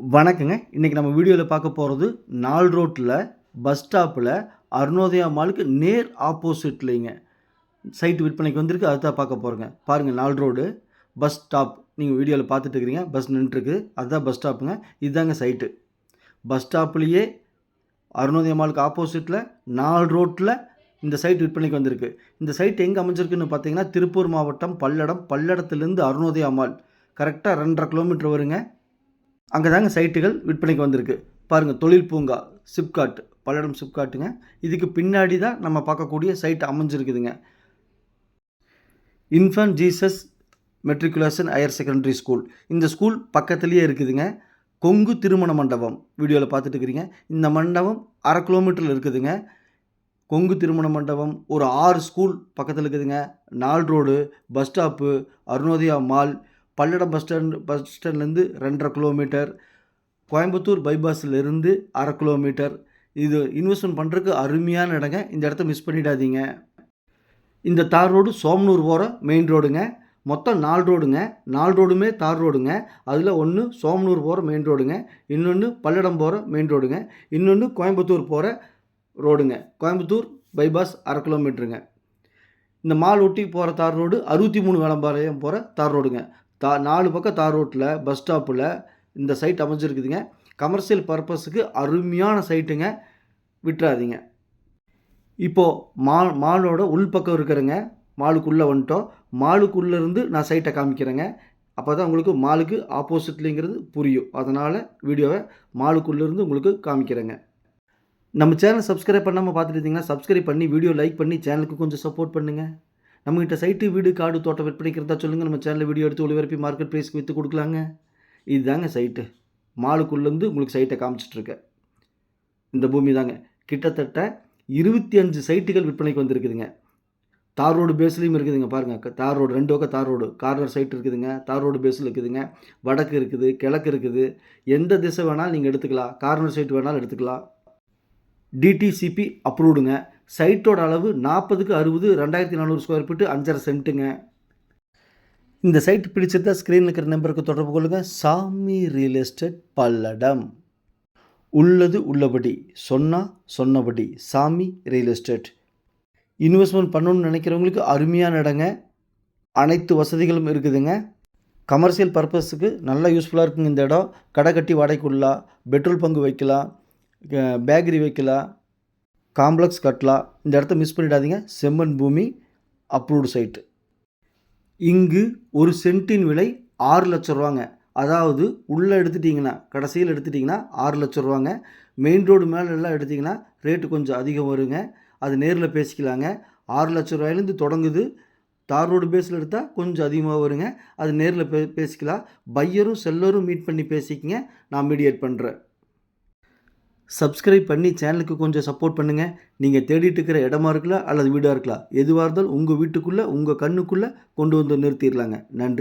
வணக்கங்க. இன்றைக்கி நம்ம வீடியோவில் பார்க்க போகிறது நால் ரோட்டில் பஸ் ஸ்டாப்பில் அருணோதயா மாலுக்கு நேர் ஆப்போசிட்லேங்க சைட்டு விற்பனைக்கு வந்திருக்கு அதுதான் பார்க்க போகிறோங்க பாருங்கள் நால் ரோடு பஸ் ஸ்டாப் நீங்கள் வீடியோவில் பார்த்துட்டு இருக்கிறீங்க பஸ் நின்றுருக்கு அதுதான் பஸ் ஸ்டாப்புங்க இதுதாங்க சைட்டு பஸ் ஸ்டாப்லேயே அருணோதய மாலுக்கு ஆப்போசிட்டில் நாலு ரோட்டில் இந்த சைட் விற்பனைக்கு வந்திருக்கு. இந்த சைட் எங்கே அமைஞ்சிருக்குன்னு பார்த்தீங்கன்னா திருப்பூர் மாவட்டம் பல்லடம் பல்லடத்துலேருந்து அருணோதயா மால் கரெக்டாக ரெண்டரை கிலோமீட்டர் வருங்க. அங்கே தாங்க சைட்டுகள் விற்பனைக்கு வந்திருக்கு. பாருங்கள் தொழில் பூங்கா சிப்காட் பல்லடம் சிப்காட்டுங்க இதுக்கு பின்னாடி தான் நம்ம பார்க்கக்கூடிய சைட் அமைஞ்சிருக்குதுங்க. Infant Jesus matriculation higher secondary school இந்த ஸ்கூல் பக்கத்துலேயே இருக்குதுங்க. கொங்கு திருமண மண்டபம் வீடியோவில் பார்த்துட்டு இருக்கிறீங்க. இந்த மண்டபம் அரை கிலோமீட்டரில் இருக்குதுங்க. கொங்கு திருமண மண்டபம் ஒரு ஆறு ஸ்கூல் பக்கத்தில் இருக்குதுங்க. நால் road bus stop Arunodaya mall Palladam bus stand bus ஸ்டாண்ட்லேருந்து ரெண்டரை கிலோமீட்டர் கோயம்புத்தூர் பைபாஸ்லேருந்து அரை கிலோமீட்டர் இது இன்வெஸ்ட்மெண்ட் பண்ணுறதுக்கு அருமையான இடங்க. இந்த இடத்த மிஸ் பண்ணிடாதீங்க. இந்த தார் ரோடு சோமனூர் போகிற மெயின் ரோடுங்க மொத்தம் நாலு ரோடுங்க நாலு ரோடுமே தார் ரோடுங்க. அதில் ஒன்று சோமனூர் போகிற மெயின் ரோடுங்க இன்னொன்று பல்லடம் போகிற மெயின் ரோடுங்க இன்னொன்று கோயம்புத்தூர் போகிற ரோடுங்க கோயம்புத்தூர் பைபாஸ் அரை கிலோமீட்டருங்க இந்த மால் ஒட்டி போகிற தார் ரோடு அறுபத்தி மூணு வேளம்பாளையம் போகிற தார் ரோடுங்க. தா நாலு பக்கம் தார் ரோட்டில் பஸ் ஸ்டாப்பில் இந்த சைட் அமைஞ்சிருக்குதுங்க. கமர்ஷியல் பர்பஸுக்கு அருமையான சைட்டுங்க. விட்டுறாதீங்க. இப்போது மா மாலோட உள்பக்கம் இருக்கிறங்க. மாலுக்குள்ளே வந்துட்டோம். மாலுக்குள்ளேருந்து நான் சைட்டை காமிக்கிறேங்க. அப்போ தான் உங்களுக்கு மாலுக்கு ஆப்போசிட்லிங்கிறது புரியும். அதனால் வீடியோவை மாலுக்குள்ளேருந்து உங்களுக்கு காமிக்கிறேங்க. நம்ம சேனல் சப்ஸ்கிரைப் பண்ணாமல் பார்த்துட்டு இருந்தீங்கன்னா சப்ஸ்கிரைப் பண்ணி வீடியோ லைக் பண்ணி சேனலுக்கு கொஞ்சம் சப்போர்ட் பண்ணுங்கள் நம்மகிட்ட சைட்டு வீடு காடு தோட்டம் விற்பனைக்கிறதா சொல்லுங்கள் நம்ம சேனலில் வீடியோ எடுத்து ஒளிபரப்பி மார்க்கெட் ப்ரைஸ்க்கு விற்று கொடுக்கலாங்க. இதுதாங்க சைட்டு. மாலுக்குள்ளேருந்து உங்களுக்கு சைட்டை காமிச்சிட்ருக்கேன் இந்த பூமி தாங்க கிட்டத்தட்ட இருபத்தி அஞ்சு சைட்டுகள் விற்பனைக்கு வந்திருக்குதுங்க. தார் ரோடு பேஸ்லேயும் இருக்குதுங்க பாருங்கள் தார் ரோடு ரெண்டு பக்கம் தார் ரோடு. கார்னர் சைட் இருக்குதுங்க. தார் ரோடு பேஸில் இருக்குதுங்க. வடக்கு இருக்குது கிழக்கு இருக்குது. எந்த திசை வேணாலும் நீங்கள் எடுத்துக்கலாம். கார்னர் சைட் வேணாலும் எடுத்துக்கலாம். டிடிசிபி அப்ரூவ்டுங்க சைட்டோட அளவு நாற்பதுக்கு அறுபது ரெண்டாயிரத்தி நானூறு ஸ்கொயர் ஃபீட்டு அஞ்சரை சென்ட்டுங்க. இந்த சைட் பிடிச்சிருந்தா ஸ்க்ரீனில் இருக்கிற நம்பருக்கு தொடர்பு கொள்ளுங்கள் சாமி ரியல் எஸ்டேட் பல்லடம். உள்ளது உள்ளபடி சொன்னால் சொன்னபடி சாமி ரியல் எஸ்டேட் இன்வெஸ்ட்மெண்ட் பண்ணணும்னு நினைக்கிறவங்களுக்கு அருமையான இடங்க. அனைத்து வசதிகளும் இருக்குதுங்க. கமர்ஷியல் பர்பஸுக்கு நல்லா யூஸ்ஃபுல்லாக இருக்குங்க இந்த இடம். கடை கட்டி வாடகைக்குள்ளா பெட்ரோல் பங்கு வைக்கலாம். பேக்கரி வைக்கலாம். காம்ப்ளெக்ஸ் கட்லா இந்த இடத்த மிஸ் பண்ணிடாதீங்க. செம்மன் பூமி அப்ரூவ்டு சைட்டு இங்கு ஒரு சென்ட்டின் விலை ஆறு லட்ச ரூபாங்க. அதாவது உள்ளே எடுத்துட்டிங்கன்னா கடைசியில் எடுத்துட்டிங்கன்னா ஆறு லட்ச ரூபாங்க. மெயின் ரோடு மேலே எல்லாம் எடுத்திங்கன்னா ரேட்டு கொஞ்சம் அதிகம் வருங்க. அது நேரில் பேசிக்கலாங்க. ஆறு லட்ச ரூபாயிலேருந்து தொடங்குது. தார் ரோடு பேஸில் எடுத்தால் கொஞ்சம் அதிகமாக வருங்க. அது நேரில் பே பேசிக்கலாம். பையரும் செல்லரும் மீட் பண்ணி பேசிக்கங்க. நான் மீடியேட் பண்ணுறேன் சப்ஸ்கிரைப் பண்ணி சேனலுக்கு கொஞ்சம் சப்போர்ட் பண்ணுங்கள் நீங்கள் தேடிட்டு இருக்கிற இடமா இருக்கலாம் அல்லது வீடாக இருக்கலாம். எதுவாக இருந்தாலும் உங்கள் வீட்டுக்குள்ளே உங்கள் கண்ணுக்குள்ளே கொண்டு வந்து நிறுத்திடலாங்க. நன்றி.